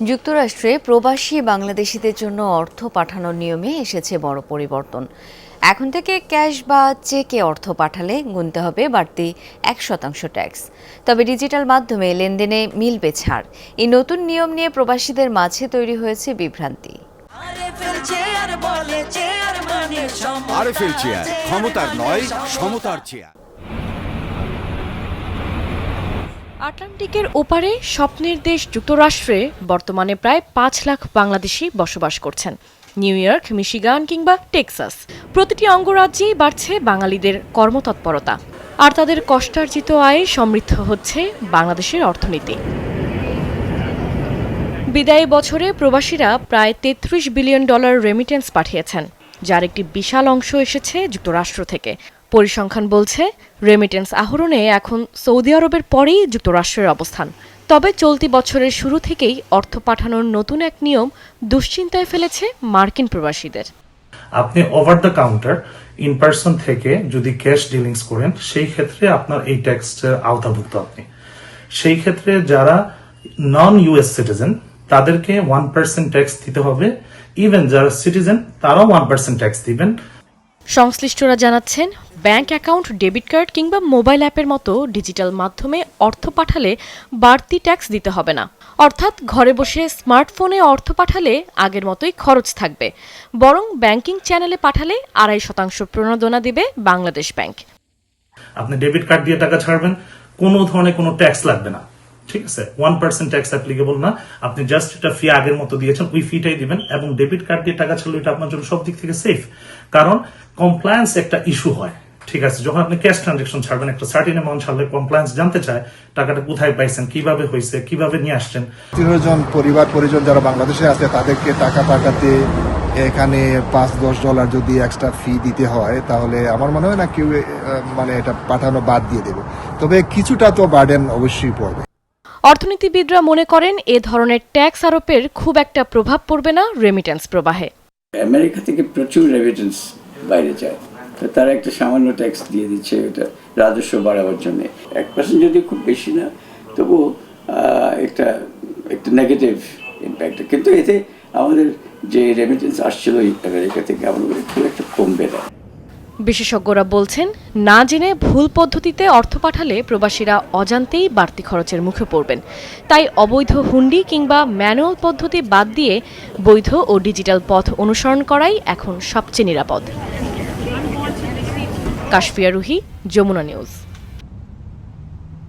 যুক্তরাষ্ট্রে প্রবাসী বাংলাদেশিদের জন্য অর্থ পাঠানোর নিয়মে এসেছে বড় পরিবর্তন। এখন থেকে ক্যাশ বা চেকে অর্থ পাঠালে গুনতে হবে বাড়তি এক শতাংশ ট্যাক্স। তবে ডিজিটাল মাধ্যমে লেনদেনে মিলবে ছাড়। এই নতুন নিয়ম নিয়ে প্রবাসীদের মাঝে তৈরি হয়েছে বিভ্রান্তি। আরে ফেলছে ক্ষমতার নয় সমতার চেয়ার। আটলান্টিকের ওপারে স্বপ্নের দেশ যুক্তরাষ্ট্রে বর্তমানে প্রায় পাঁচ লাখ বাংলাদেশি বসবাস করছেন। নিউ ইয়র্ক, মিশিগান কিংবা টেক্সাস। প্রতিটি অঙ্গরাজ্যেই বাড়ছে বাঙালিদের কর্মতৎপরতা। আর তাদের কষ্টার্জিত আয়ে সমৃদ্ধ হচ্ছে বাংলাদেশের অর্থনীতি। বিদায়ী বছরে প্রবাসীরা প্রায় তেত্রিশ বিলিয়ন ডলার রেমিটেন্স পাঠিয়েছেন, যার একটি বিশাল অংশ এসেছে যুক্তরাষ্ট্র থেকে। পরিসংখ্যান বলছে রেমিটেন্স আহরণে এখন সৌদি আরবের পরেই যুক্তরাষ্ট্রের অবস্থান। তবে চলতি বছরের শুরু থেকেই অর্থ পাঠানোর নতুন এক নিয়ম দুশ্চিন্তায় ফেলেছে মার্কিন প্রবাসীদের। আপনি over the counter in person থেকে যদি ক্যাশ ডিলিংস করেন সেই ক্ষেত্রে আপনার এই ট্যাক্স আওতাভুক্ত আপনি। সেই ক্ষেত্রে যারা নন ইউএস সিটিজেন তাদেরকে ওয়ান পার্সেন্ট ট্যাক্স দিতে হবে। ইভেন যারা সিটিজেন তারাও ওয়ান পার্সেন্ট ট্যাক্স দিবেন। সংশ্লিষ্টরা জানাচ্ছেন ব্যাংক অ্যাকাউন্ট, ডেবিট কার্ড কিংবা মোবাইল অ্যাপের মতো ডিজিটাল মাধ্যমে অর্থ পাঠালে বাড়তি ট্যাক্স দিতে হবে না। অর্থাৎ ঘরে বসে স্মার্টফোনে অর্থ পাঠালে আগের মতোই খরচ থাকবে। বরং ব্যাংকিং চ্যানেলে পাঠালে আড়াই শতাংশ প্রণোদনা দেবে বাংলাদেশ ব্যাংক। আপনি ডেবিট কার্ড দিয়ে টাকা ছাড়বেন, কোনো ধরনের কোনো ট্যাক্স লাগবে না। ঠিক আছে? ওয়ান পার্সেন্ট ট্যাক্স অ্যাপ্লিকেবল না। আপনি জাস্ট এটা ফি আগের মতো দিয়েছেন, ওই ফিটাই দিবেন এবং ডেবিট কার্ড দিয়ে টাকা ছাড়লে এটা আপনার জন্য সব দিক থেকে সেফ কারণ কমপ্লায়েন্স একটা ইস্যু হয়। ঠিক আছে যখন আপনি ক্যাশ ট্রানজেকশন ছাড়বেন একটা সার্টিন অ্যামাউন্ট ছাড়লে কমপ্লায়েন্স জানতে চায় টাকাটা কোথায় পাইছেন কীভাবে হয়েছে কীভাবে নিয়ে আসছেন। জন পরিবার পরিজন যারা বাংলাদেশে আছে তাদেরকে টাকা পাঠাতে এখানে পাঁচ দশ ডলার যদি এক্সট্রা ফি দিতে হয় তাহলে আমার মনে হয় না কেউ মানে এটা পাঠানো বাদ দিয়ে দেবে। তবে কিছুটা তো বার্ডেন অবশ্যই পড়বে। অর্থনীতিবিদরা মনে করেন এ ধরনের ট্যাক্স আরোপের খুব একটা প্রভাব পড়বে না রেমিটেন্স প্রবাহে। আমেরিকা থেকে প্রচুর রেমিটেন্স বাইরে যায়। তো তারা একটা সামান্য ট্যাক্স দিয়ে দিচ্ছে, এটা রাজস্ব বাড়াবার জন্য। এক পার্সেন্ট যদি খুব বেশি না, তবু একটা একটা নেগেটিভ ইম্প্যাক্ট কিন্তু এতে আমাদের যে রেমিটেন্স আসছিল আমেরিকা থেকে আমাদের খুব একটা কমবে না। বিশেষজ্ঞরা বলছেন, না জেনে ভুল পদ্ধতিতে অর্থ পাঠালে প্রবাসীরা অজান্তেই বাড়তি খরচের মুখে পড়বেন। তাই অবৈধ হুন্ডি কিংবা ম্যানুয়াল পদ্ধতি বাদ দিয়ে বৈধ ও ডিজিটাল পথ অনুসরণ করাই এখন সবচেয়ে নিরাপদ। কাশফিয়া রুহি যমুনা নিউজ।